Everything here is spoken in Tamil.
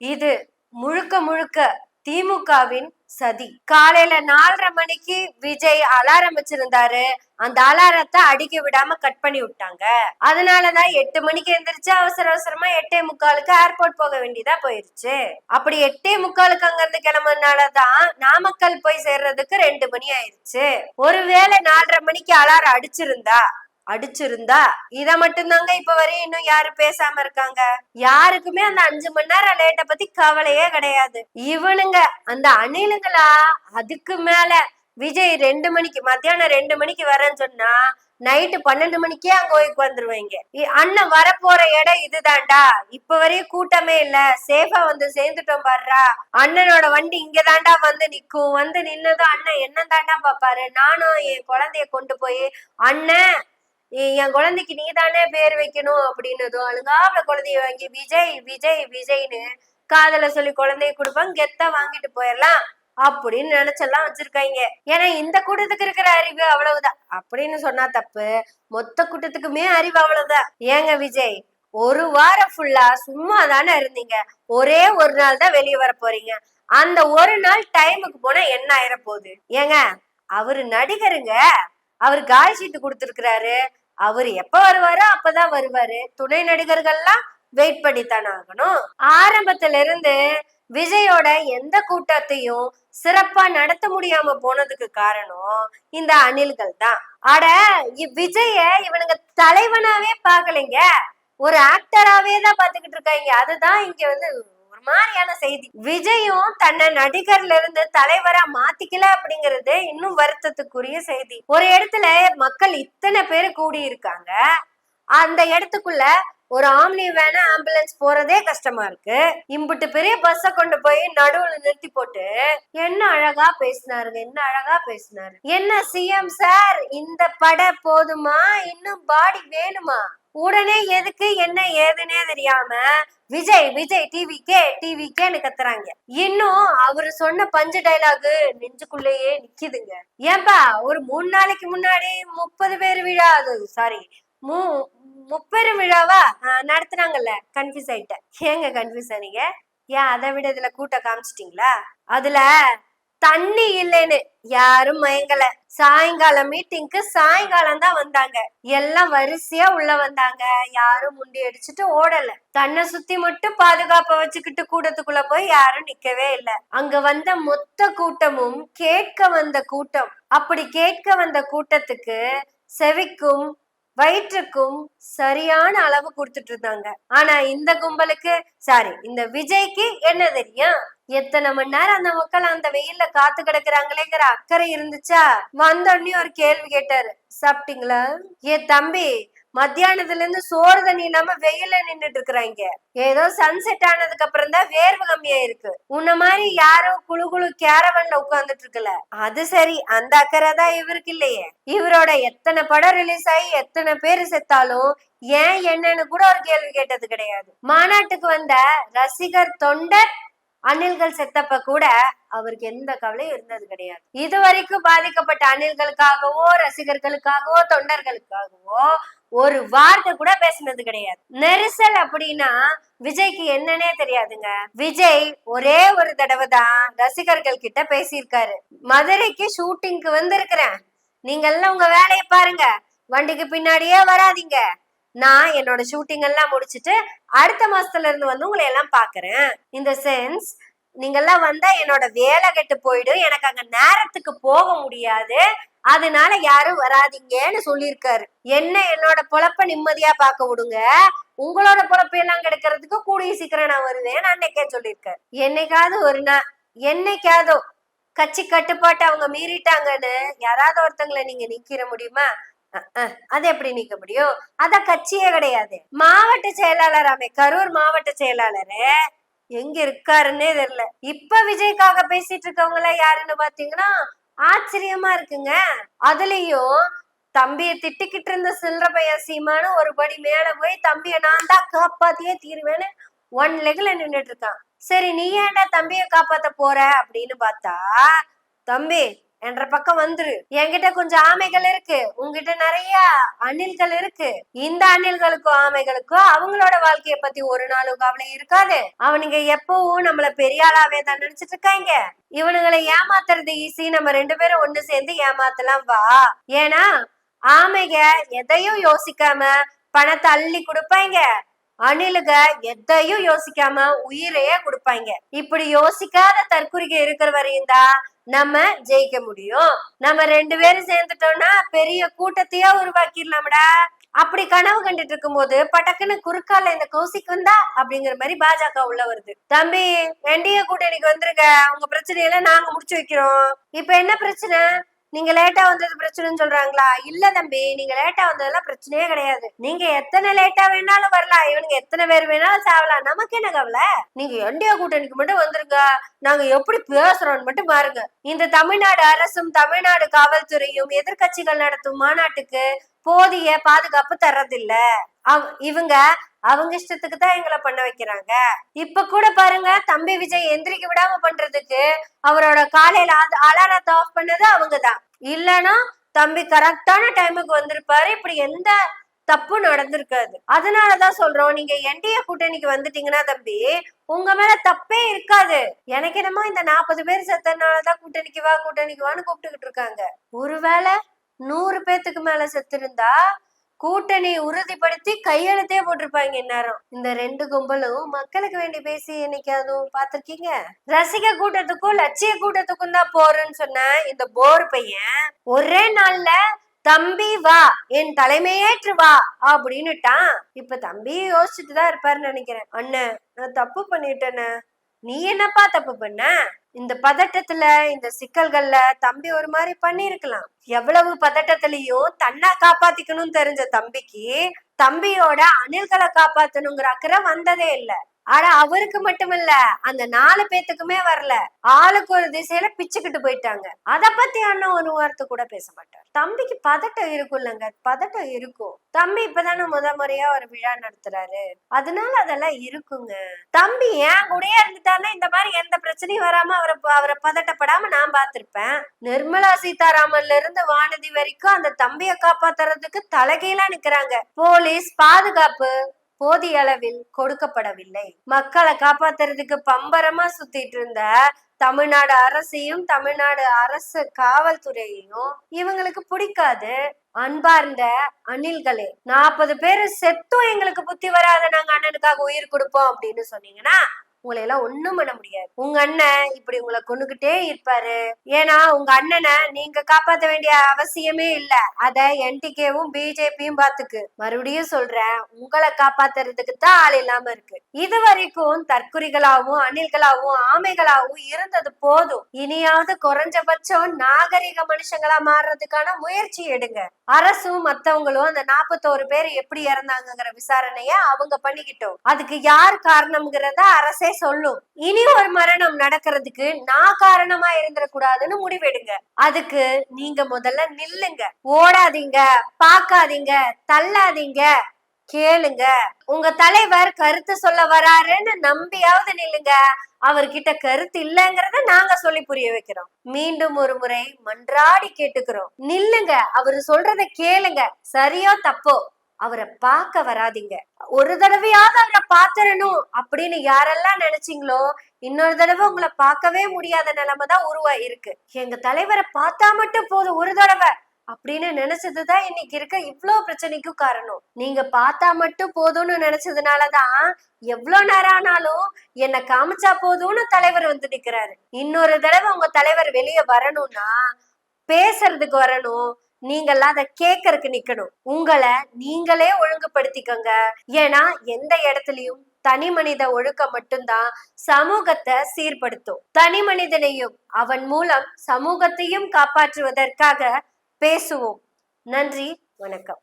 இது முழுக்க முழுக்க திமுகவின் சதி. காலையில நாலரை மணிக்கு விஜய் அலாரம் வச்சிருந்தாரு. அந்த அலாரத்தை அடிக்க விடாம கட் பண்ணி விட்டாங்க. அதனாலதான் எட்டு மணிக்கு எந்திரிச்சு அவசர அவசரமா எட்டே முக்காலுக்கு ஏர்போர்ட் போக வேண்டியதா போயிருச்சு. அப்படி எட்டே முக்காலுக்கு அங்க இருந்து கிளம்புனாலதான் நாமக்கல் போய் சேர்றதுக்கு ரெண்டு மணி ஆயிருச்சு. ஒருவேளை நாலரை மணிக்கு அலாரம் அடிச்சிருந்தா அடிச்சிருந்தா இத மட்டும்தாங்க இப்ப வரையும் இன்னும் யாரும் பேசாம இருக்காங்க? யாருக்குமே அந்த அஞ்சு மணி நேரம் லேட்ட பத்தி கவலையே கிடையாது. இவனுங்க அந்த அணிலுங்களா அதுக்கு மேல விஜய் ரெண்டு மணிக்கு மத்தியானம் ரெண்டு மணிக்கு வரேன்னு சொன்னா நைட்டு பன்னெண்டு மணிக்கே அங்க போய் வந்துருவீங்க இ- அண்ணன் வரப்போற இடம் இதுதான்டா. இப்ப வரையும் கூட்டமே இல்ல. சேஃபா வந்து சேர்ந்துட்டோம் பாடுறா அண்ணனோட வண்டி இங்க தாண்டா வந்து நிக்கும். வந்து நின்னதும் அண்ணன் என்ன தாண்டா பாப்பாரு? நானும் என் குழந்தைய கொண்டு போய் அண்ணன் என் குழந்தைக்கு நீ தானே பேர் வைக்கணும் அப்படின்னதும் அழுங்காப்புல குழந்தைய வாங்கி விஜய் விஜய் விஜய்னு காதல சொல்லி குழந்தைய கொடுப்பாங்க கெத்தா வாங்கிட்டு போயிடலாம் அப்படின்னு நினைச்செல்லாம் வச்சிருக்காங்க. ஏன்னா இந்த கூட்டத்துக்கு இருக்கிற அறிவு அவ்வளவுதான். அப்படின்னு சொன்னா தப்பு. மொத்த கூட்டத்துக்குமே அறிவு அவ்வளவுதான். ஏங்க விஜய் ஒரு வாரம் ஃபுல்லா சும்மா தானே இருந்தீங்க. ஒரே ஒரு நாள் தான் வெளியே வர போறீங்க. அந்த ஒரு நாள் டைமுக்கு போனா என்ன ஆயிர போகுது ஏங்க அவரு நடிகருங்க. அவர் கால் ஷீட் கொடுத்துருக்கிறாரு. அவர் எப்ப வருவாரோ அப்பதான் வருவாரு. துணை நடிகர்கள்லாம் வெயிட் பண்ணித்தான் ஆகணும். ஆரம்பத்துல இருந்து விஜயோட எந்த கூட்டத்தையும் சிறப்பா நடத்த முடியாம போனதுக்கு காரணம் இந்த அணில்கள் தான். அட இ- விஜய இவனுங்க தலைவனாவே பாக்கலைங்க ஒரு ஆக்டராவே தான் பாத்துக்கிட்டு இருக்காங்க. அதுதான் இங்க வந்து ஒரு மாதிரியான செய்தி. விஜயும் தன்னை நடிகர்ல இருந்து தலைவரா மாத்திக்கல அப்படிங்கறது இன்னும் வருத்தத்துக்குரிய செய்தி. ஒரு இடத்துல மக்கள் இத்தனை பேர் கூடி இருக்காங்க அந்த இடத்துக்குள்ள ஒரு ஆம்னி வேன ஆம்புலன்ஸ் போறதே கஷ்டமா இருக்கு. இம்புட்டு பெரிய பஸ்ஸ கொண்டு போய் நடுவுல நிறுத்தி போட்டு என்ன அழகா பேசினாருங்க என்ன அழகா பேசினாரு. என்ன சிஎம் சார் இந்த பட போதுமா? இன்னும் பாடி வேணுமா? உடனே எதுக்கு என்ன ஏதுன்னே தெரியாம Vijay Vijay TV K TV கேன்னு கத்துறாங்க. இன்னும் அவரு சொன்ன பஞ்சு டைலாக் நெஞ்சுக்குள்ளேயே நிக்குதுங்க. ஏன்பா ஒரு மூணு நாளைக்கு முன்னாடி முப்பது பேர் விழா அது சாரி மூ முப்பெரும் விழாவா நடத்துனாங்கல்ல கன்ஃபியூஸ் ஆயிட்டேன். ஏங்க கன்ஃபியூஸ் ஆனீங்க? ஏன் அதை விட இதுல கூட்ட காமிச்சிட்டீங்களா? அதுல தண்ணி இல்லைன்னு யாரும் மயங்கல. சாயங்காலம் மீட்டிங்க்கு சாயங்காலம் தான் வந்தாங்க. எல்லாம் வரிசையா உள்ள வந்தாங்க. யாரும் முண்டி அடிச்சுட்டு ஓடல. தன்னை சுத்தி மட்டும் பாதுகாப்ப வச்சுக்கிட்டு கூட்டத்துக்குள்ள போய் யாரும் நிக்கவே இல்ல. அங்க வந்த மொத்த கூட்டமும் கேட்க வந்த கூட்டம். அப்படி கேட்க வந்த கூட்டத்துக்கு செவிக்கும் வயிற்றுக்கும் சரியான அளவு கொடுத்துட்டு இருந்தாங்க. ஆனா இந்த கும்பலுக்கு சாரி இந்த விஜய்க்கு என்ன தெரியும்? எத்தனை மணி நேரம் அந்த மக்கள் அந்த வெயில்ல காத்து கிடக்குறாங்களேங்கிற அக்கறை இருந்துச்சா? வந்தோடனே ஒரு கேள்வி கேட்டாரு. சாப்பிட்டீங்களா? ஏ தம்பி மத்தியானத்துல இருந்து சோறு தண்ணி இல்லாம வெயில்ல நின்னுட்டு இருக்கிறாங்க. ஏதோ சன்செட் ஆனதுக்கு அப்புறம் தான் வேர்வு கம்மியா இருக்கு உன்ன மாதிரி யாரோ குழு குழு கேரவன்ல உட்கார்ந்துட்டு இருக்கல. அது சரி அந்த அக்கறை தான் இவருக்கு இல்லையே. இவரோட எத்தனை படம் ரிலீஸ் ஆகி எத்தனை பேர் செத்தாலும் ஏன் என்னன்னு கூட ஒரு கேள்வி கேட்டது கிடையாது. மாநாட்டுக்கு வந்த ரசிகர் தொண்டர் அணில்கள் செத்தப்ப கூட அவருக்கு எந்த கவலையும் இருந்தது கிடையாது. இது வரைக்கும் பாதிக்கப்பட்ட அணில்களுக்காகவோ ரசிகர்களுக்காகவோ தொண்டர்களுக்காகவோ ஒரு வார்த்தை கூட பேசினது கிடையாது. நெரிசல் அப்படின்னா விஜய்க்கு என்னன்னே தெரியாதுங்க. விஜய் ஒரே ஒரு தடவை தான் ரசிகர்கள் கிட்ட பேசியிருக்காரு. மதுரைக்கு ஷூட்டிங்க்கு வந்திருக்கிறேன். நீங்க எல்லாம் உங்க வேலையை பாருங்க. வண்டிக்கு பின்னாடியே வராதீங்க. நான் என்னோட ஷூட்டிங் எல்லாம் முடிச்சிட்டு அடுத்த மாசத்துல இருந்து வந்து உங்களை எல்லாம் பாக்குறேன். இந்த சென்ஸ் நீங்கெல்லாம் வந்தா என்னோட வேலை கெட்டு போயிடும். எனக்கு அங்க நேரத்துக்கு போக முடியாது. அதனால யாரும் வராதீங்கன்னு சொல்லியிருக்காரு. என்ன என்னோட பொழப்ப நிம்மதியா பார்க்க விடுங்க. உங்களோட பொழப்பையெல்லாம் கெடுக்கிறதுக்கு கூடிய சீக்கிரம் நான் வருவேன் அன்னைக்கே சொல்லியிருக்காரு. என்னைக்காவது ஒரு நாள் என்னைக்காதோ கட்சி கட்டுப்பாட்டு அவங்க மீறிட்டாங்கன்னு யாராவது ஒருத்தங்களை நீங்க நிக்கிற முடியுமா? அஹ், அது எப்படி நிக்க முடியும்? அத கட்சியே கிடையாது. மாவட்ட செயலாளராமே கரூர் மாவட்ட செயலாளரு எங்க இருக்காருன்னே தெரியல. இப்ப விஜய்க்காக பேசிட்டு இருக்கவங்க யாருன்னு பாத்தீங்கன்னா ஆச்சரியமா இருக்குங்க. அதுலயும் தம்பிய திட்டிக்கிட்டு இருந்த சில்லற பையன் சீமானு ஒரு படி மேல போய் தம்பிய நான் தான் காப்பாத்தியே தீருவேன்னு ஒன் லெக்ல நின்னுட்டு இருக்கான். சரி நீ ஏன்டா தம்பிய காப்பாத்த போற? அப்படின்னு பார்த்தா தம்பி என்ற பக்கம் வந்துரு. என்கிட்ட கொஞ்சம் ஆமைகள் இருக்கு. உங்ககிட்ட நிறைய அணில்கள் இருக்கு. இந்த அணில்களுக்கும் ஆமைகளுக்கும் அவங்களோட வாழ்க்கைய பத்தி ஒரு நாளும் கவலை இருக்காது. அவனுங்க எப்பவும் நம்மள பெரிய ஆளாவே தான் நினைச்சிட்டு இருக்காங்க. இவனுங்களை ஏமாத்துறது ஈஸி நம்ம ரெண்டு பேரும் ஒண்ணு சேர்ந்து ஏமாத்தலாம் வா. ஏன்னா ஆமைக எதையும் யோசிக்காம பணத்தை அள்ளி கொடுப்பாங்க. அணிலுக எதையும் யோசிக்காம உயிரையே கொடுப்பாங்க. இப்படி யோசிக்காத தற்குறிகை இருக்கிற வரையும் தான் நம்ம ஜெயிக்க முடியும். நம்ம ரெண்டு பேரும் சேர்ந்துட்டோம்னா பெரிய கூட்டத்தையே உருவாக்கிடலாம்டா. அப்படி கனவு கண்டுட்டு இருக்கும்போது பட்டக்குன்னு குறுக்கால இந்த கௌசிக்கு வந்தா அப்படிங்கிற மாதிரி பாஜக உள்ள வருது. தம்பி என்டிஏ கூட்டணிக்கு வந்திருக்க. உங்க பிரச்சனையெல்லாம் நாங்க முடிச்சு வைக்கிறோம். இப்ப என்ன பிரச்சனை? நீங்க லேட்டா வந்தது பிரச்சனைன்னு சொல்றாங்களா? இல்ல தம்பி நீங்க லேட்டா வந்ததெல்லாம் பிரச்சனையே கிடையாது. நீங்க எத்தனை லேட்டா வேணாலும் வரலாம். இவனுங்க எத்தனை பேர் வேணாலும் சாவலாம். நமக்கு என்ன கவலை? நீங்க என்டிஏ கூட்டணிக்கு மட்டும் வந்துருங்க. நாங்க எப்படி பேசுறோம்னு மட்டும் பாருங்க. இந்த தமிழ்நாடு அரசும் தமிழ்நாடு காவல்துறையும் எதிர்க்கட்சிகள் நடத்தும் மாநாட்டுக்கு போதிய பாதுகாப்பு தர்றதில்ல. அவ- இவங்க அவங்க இஷ்டத்துக்கு தான் எங்களை பண்ண வைக்கிறாங்க. இப்ப கூட பாருங்க தம்பி விஜய் எந்திரிக்க விடாம பண்றதுக்கு அவரோட காலையில அலாரத்தை ஆஃப் பண்ணது அவங்கதான் இல்லனா தம்பி கரெக்டான டைமுக்கு வந்திருப்பாரு. இப்படி எந்த தப்பும் நடந்திருக்காது. அதனாலதான் சொல்றோம் நீங்க என்டிஏ கூட்டணிக்கு வந்துட்டீங்கன்னா தம்பி உங்க மேல தப்பே இருக்காது. எனக்கு என்னமோ இந்த நாற்பது பேர் செத்தனாலதான் கூட்டணிக்கு வா கூட்டணிக்கு வான்னு கூப்பிட்டுக்கிட்டு இருக்காங்க. ஒருவேளை நூறு பேத்துக்கு மேல செத்துருந்தா கூட்டணி உறுதிப்படுத்தி கையெழுத்தே போட்டிருப்பாங்க இந்நேரம். இந்த ரெண்டு கும்பலும் மக்களுக்கு வேண்டி பேசி இன்னைக்கு அதுவும் பாத்திருக்கீங்க ரசிக கூட்டத்துக்கும் லட்சிய கூட்டத்துக்கும் தான் போறேன்னு சொன்ன இந்த போர் பையன் ஒரே நாள்ல தம்பி வா என் தலைமையேற்று வா அப்படின்னுட்டான். இப்ப தம்பி யோசிச்சுட்டு தான் இருப்பாருன்னு நினைக்கிறேன். அண்ணன் நான் தப்பு பண்ணிட்டேன்னு நீ என்னப்பா தப்பு பண்ண? இந்த பதட்டத்துல இந்த சிக்கல்கள்ல தம்பி ஒரு மாதிரி பண்ணிருக்கலாம் எவ்வளவு பதட்டத்திலையும் தன்னை காப்பாத்திக்கணும்னு தெரிஞ்ச தம்பிக்கு தம்பியோட அணில்களை காப்பாத்தணுங்கிற அக்கறை வந்ததே இல்ல. ஆனா அவருக்கு மட்டுமல்ல அந்த நாலு பேத்துக்குமே வரல. ஆளுக்கு ஒரு திசையில பிச்சுக்கிட்டு போயிட்டாங்க. அத பத்தி அண்ணன் ஒரு வார்த்தை கூட பேச மாட்டார். தம்பிக்கு பதட்டம் இருக்கும்லங்க பதட்டம் இருக்கும். தம்பி இப்பதானே முத முறையா ஒரு விழா நடத்துறாரு. அதனால அதெல்லாம் இருக்குங்க. தம்பி ஏன் கூடயே இருந்துட்டாருன்னா இந்த மாதிரி எந்த பிரச்சனையும் வராம அவரை அவரை பதட்டப்படாம நான் பார்த்திருப்பேன். நிர்மலா சீதாராமன்ல இருந்து வானதி வரைக்கும் அந்த தம்பியை காப்பாத்துறதுக்கு தலைகீழா நிக்கிறாங்க. போலீஸ் பாதுகாப்பு. போதிய அளவில் கொடுக்கப்படவில்லை. மக்களை காப்பாத்துறதுக்கு பம்பரமா சுத்திட்டு இருந்த தமிழ்நாடு அரசையும் தமிழ்நாடு அரசு காவல்துறையையும் இவங்களுக்கு பிடிக்காது. அன்பார்ந்த அணில்களே நாற்பது பேர் செத்தும் எங்களுக்கு புத்தி வராத நாங்க அண்ணனுக்காக உயிர் கொடுப்போம் அப்படின்னு சொன்னீங்கன்னா உங்களை எல்லாம் ஒண்ணும் பண்ண முடியாது. உங்க அண்ணன் இப்படி உங்களை கொண்டுகிட்டே இருப்பாரு. ஏன்னா உங்க அண்ணனை நீங்க காப்பாத்த வேண்டிய அவசியமே இல்ல. அத என்டிகேவும் பிஜேபியும் பாத்துக்கு. மறுபடியும் சொல்றேன் உங்களை காப்பாத்துறதுக்கு தான் ஆள் இல்லாம இருக்கு. இது வரைக்கும் தற்குறிகளாவும் அணில்களாவும் ஆமைகளாகவும் இருந்தது போதும். இனியாவது குறைஞ்சபட்சம் நாகரிக மனுஷங்களா மாறுறதுக்கான முயற்சி எடுங்க. அரசும் மத்தவங்களும் அந்த நாற்பத்தோரு பேர் எப்படி இறந்தாங்கங்கிற விசாரணைய அவங்க பண்ணிக்கிட்டோம். அதுக்கு யார் காரணம்ங்கிறத அரசே சொல்லும். இனி ஒரு மரணம் நடக்கிறதுக்கு நான் காரணமா இருந்துடக்கூடாதுன்னு முடிவெடுங்க. அதுக்கு நீங்க முதல்ல நில்லுங்க. ஓடாதீங்க பாக்காதீங்க தள்ளாதீங்க. கேளுங்க. உங்க தலைவர் கருத்து சொல்ல வராருன்னு நம்பியாவது நில்லுங்க. அவர்கிட்ட கருத்து இல்லைங்கிறத நாங்க சொல்லி புரிய வைக்கிறோம். மீண்டும் ஒரு முறை மன்றாடி கேட்டுக்கிறோம். நில்லுங்க. அவரு சொல்றத கேளுங்க. சரியோ தப்போ? அவரை பார்க்க வராதீங்க. ஒரு தடவையாவது அவரை பாத்துறணும் அப்படின்னு யாரெல்லாம் நினைச்சீங்களோ இன்னொரு தடவை உங்களை பார்க்கவே முடியாத நிலைமை தான் உருவாயிருக்கு. எங்க தலைவரை பார்த்தா மட்டும் போதும் ஒரு தடவை அப்படின்னு நினைச்சதுதான் இன்னைக்கு இருக்க இவ்ளோ பிரச்சனைக்கும் காரணம். நீங்க பார்த்தா மட்டும் போதும்னு நினைச்சதுனாலதான் எவ்வளவு நேரம் ஆனாலும் என்ன காமிச்சா போதும்னு தலைவர் வந்து நிக்கிறாரு. இன்னொரு தடவை உங்க தலைவர் வெளியே வரணும்னா பேசுறதுக்கு வரணும் நீங்கெல்லாம் அதை கேட்கறதுக்கு நிக்கணும். உங்களை நீங்களே ஒழுங்குபடுத்திக்கோங்க. ஏன்னா எந்த இடத்துலயும் தனி மனித ஒழுக்கம் மட்டும்தான் சமூகத்தை சீர்படுத்தும். தனி மனிதனையும் அவன் மூலம் சமூகத்தையும் காப்பாற்றுவதற்காக பேசுவோம். நன்றி வணக்கம்.